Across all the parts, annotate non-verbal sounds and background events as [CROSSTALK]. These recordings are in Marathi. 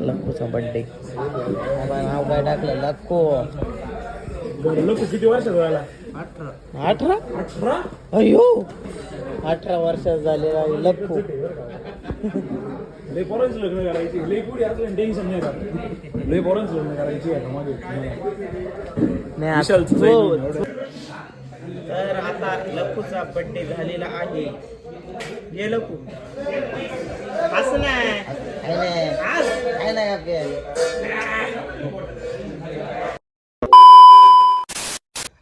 लक्कूचा बड्डे नाव काय टाकलं? लक्को लोक किती वर्षात व्हायला अठरा. अयो अठरा? वर्षात झालेला आहे लक्कू लय पोरांचं लग्न करायची. लय पुढे असलं टेन्शन नाही राहत लय पोरांचं लग्न करायची आहे मागे. नाही हो. तर आता लक्कूचा बड्डे झालेला आहे. ये लक्कू असं नाही हस. काय नाही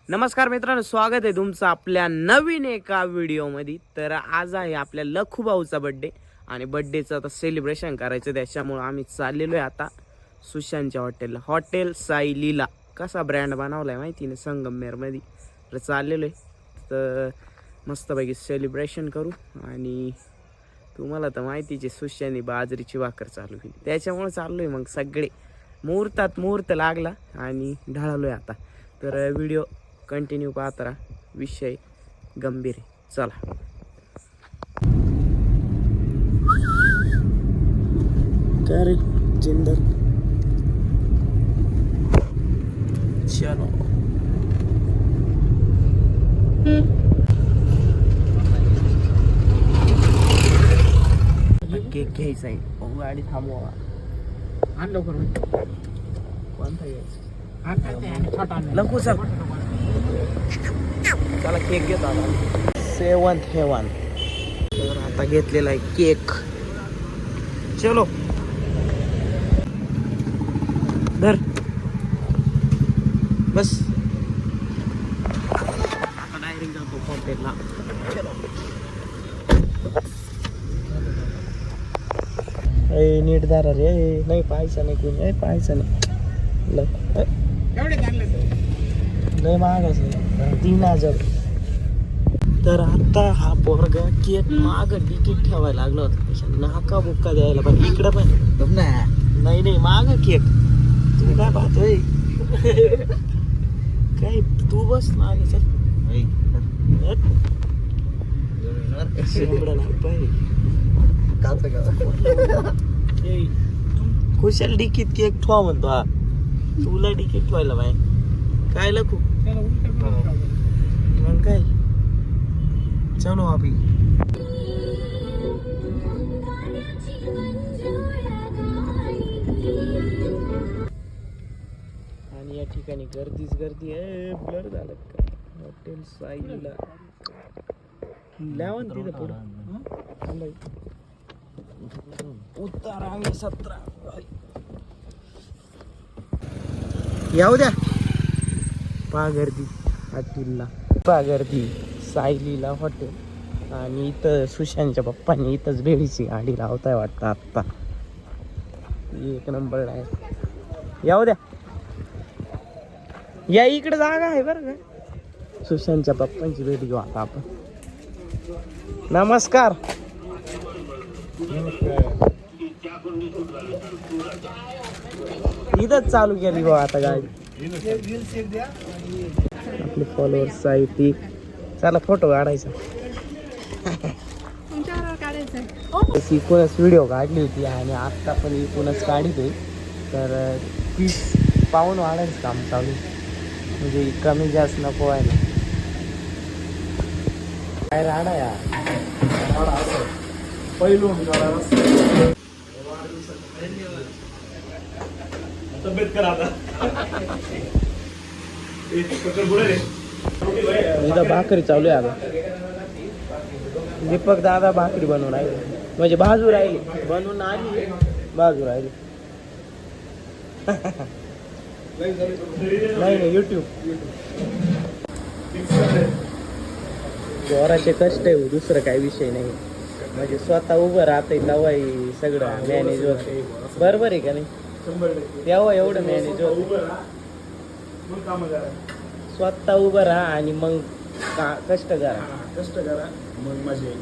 नमस्कार मित्रांनो स्वागत आहे तुमचं आपल्या नवीन एका व्हिडिओमध्ये. तर आज आहे आपल्या लखू भाऊचा बड्डे आणि बड्डेचं आता सेलिब्रेशन करायचं त्याच्यामुळं आम्ही चाललेलो आहे आता सुशांतच्या हॉटेलला हॉटेल साई लीला. कसा ब्रँड बनवला आहे माहिती नाही संगमनेरमध्ये. तर चाललेलो आहे तर मस्तपैकी सेलिब्रेशन करू आणि तुम्हाला तर माहितीचे सुशांनी बाजरीची भाकर चालू केली त्याच्यामुळे चाललो आहे मग सगळे. मुहूर्तात मुहूर्त लागला आणि ढळालो आहे आता. तर व्हिडिओ कंटिन्यू पाहत राहा. विषय गंभीर आहे. चला. जिंदर चलो. केक घ्यायचा आहे. गाडी थांबवा. आण लवकर कोणता घ्यायचा लंकू सर. चला केक घेतो आता. Seven heaven. तर आता घेतलेला आहे केक. चलो. धर. बस. आता डायरेक्ट जातो हॉटेलला ए नीट दारा रे. नाही पाहायचं नाही कोणी. ए पाहायचं नाही. लय महागाच आहे. तीन हजार. तर आता हा पोरगा केक माग तिकीट ठेवायला लागला होता. नाका बुक्का द्यायला पण इकडं पण. नाही नाही माग केक. तू काय पाहतोय? काय तू बस ना आणि चल. शेंबडं [LAUGHS] खुशाल डिकीत केक ठेवा म्हणतो हा. तुला डिकीट ठेवायला बाय काय लखू? मग काय? चलो अभि आणि या ठिकाणी गर्दीच गर्दी आहे. ब्लर झालं का? हॉटेल साईला लावा तिथं पुढं. उत्तर आम्ही सतरा. येऊ द्या. पागर्दी अतुलला. पागर्दी सायलीला हॉटेल आणि इथं सुशांतच्या पप्पांनी इथंच भेडीची गाडी लावताय वाटतं आत्ता. एक नंबर आहे. येऊ द्या. या इकडे जागा आहे बरं का. सुशांतच्या पप्पांची भेट घेऊ आता आपण. नमस्कार. इथंच चालू केली बा आता गाडी. आपले फॉलोअर्स आहे ती चला फोटो काढायचा. तशी इकूनच व्हिडिओ काढली होती आणि आत्ता पण इकूनच काढतोय तर तीस पाहून वाढायचं काम चालू म्हणजे कमी जास्त नको आहे ना काय राहणार या? पहिलो तब्येत करा आता भाकरी चालू आहे आता. दीपक दादा भाकरी बनवून राहिले. म्हणजे बाजू राहिली. बनवून आली. बाजू राहिली. नाही नाही युट्यूब जोराचे कष्ट आहे दुसरं काही विषय नाही. म्हणजे स्वतः उभं राहते तेव्हाही सगळं मॅनेज होत बरोबर आहे का नाही? शंभर टक्के. तेव्हा एवढं मॅनेज होत उभं राहा. मग कामं करा. स्वतः उभं राहा आणि मग का कष्ट करा. हा, कष्ट करा. मग मजा येईल.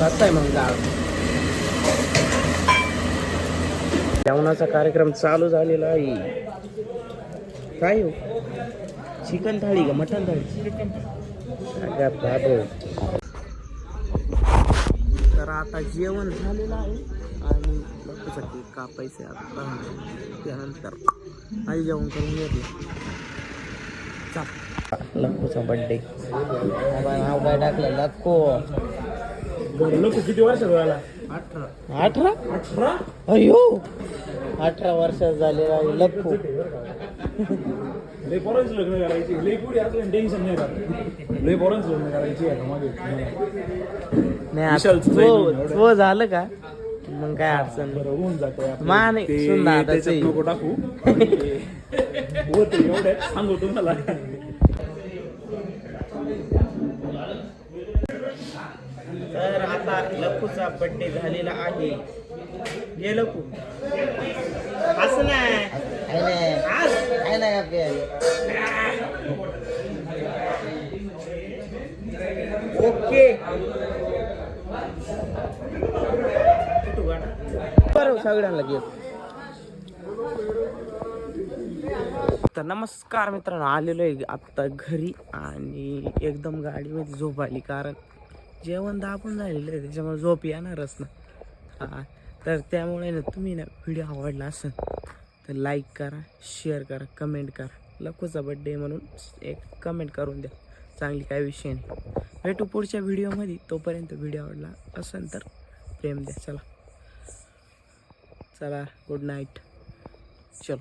कसा आहे मग जेवणाचा कार्यक्रम चालू झालेला आहे. काय हो? चिकन थाळी का मटन थाळी? तर आता जेवण झालेलं आहे आणि बघूसाठी कापायचं आता. त्यानंतर आई जेवण करून घेतलं लक्कूचा बड्डे नाव काय टाकलं? लक्को लक्कू किती वर्ष झाला? अठरा. अठरा? अयो अठरा वर्षात झालेला आहे लय पोरांचं लग्न करायची. लय पुढे असलं टेन्शन नाही राहत. लय पोरांचं लग्न करायची आता मागे. नाही विशालचं आता जाईल तो एवढं. तो झालं का? मग काय अडचण नाही. बरं होऊन जाते मा नाही, सुंदर आता त्याच्यात ते. नको टाकू. होते एवढे सांगू तुम्हाला. तर आता लखूचा बड्डे झालेला आहे. ये लखू. असं नाही. आज ओके. बरं सगळ्यांना घे तर नमस्कार मित्रांनो आलेलो आहे आत्ता घरी आणि एकदम गाडीमध्ये झोप आली कारण जेवण दाबून झालेलं आहे त्याच्यामुळे झोप येणारच ना. हां तर त्यामुळे ना तुम्ही ना व्हिडिओ आवडला असेल तर लाईक करा शेअर करा कमेंट करा. लखूचा बड्डे म्हणून एक कमेंट करून द्या चांगली काय विषय नाही. भेटू पुढच्या व्हिडिओमध्ये तोपर्यंत व्हिडिओ आवडला असेल तर प्रेम द्या चला. चला गुड नाईट चलो.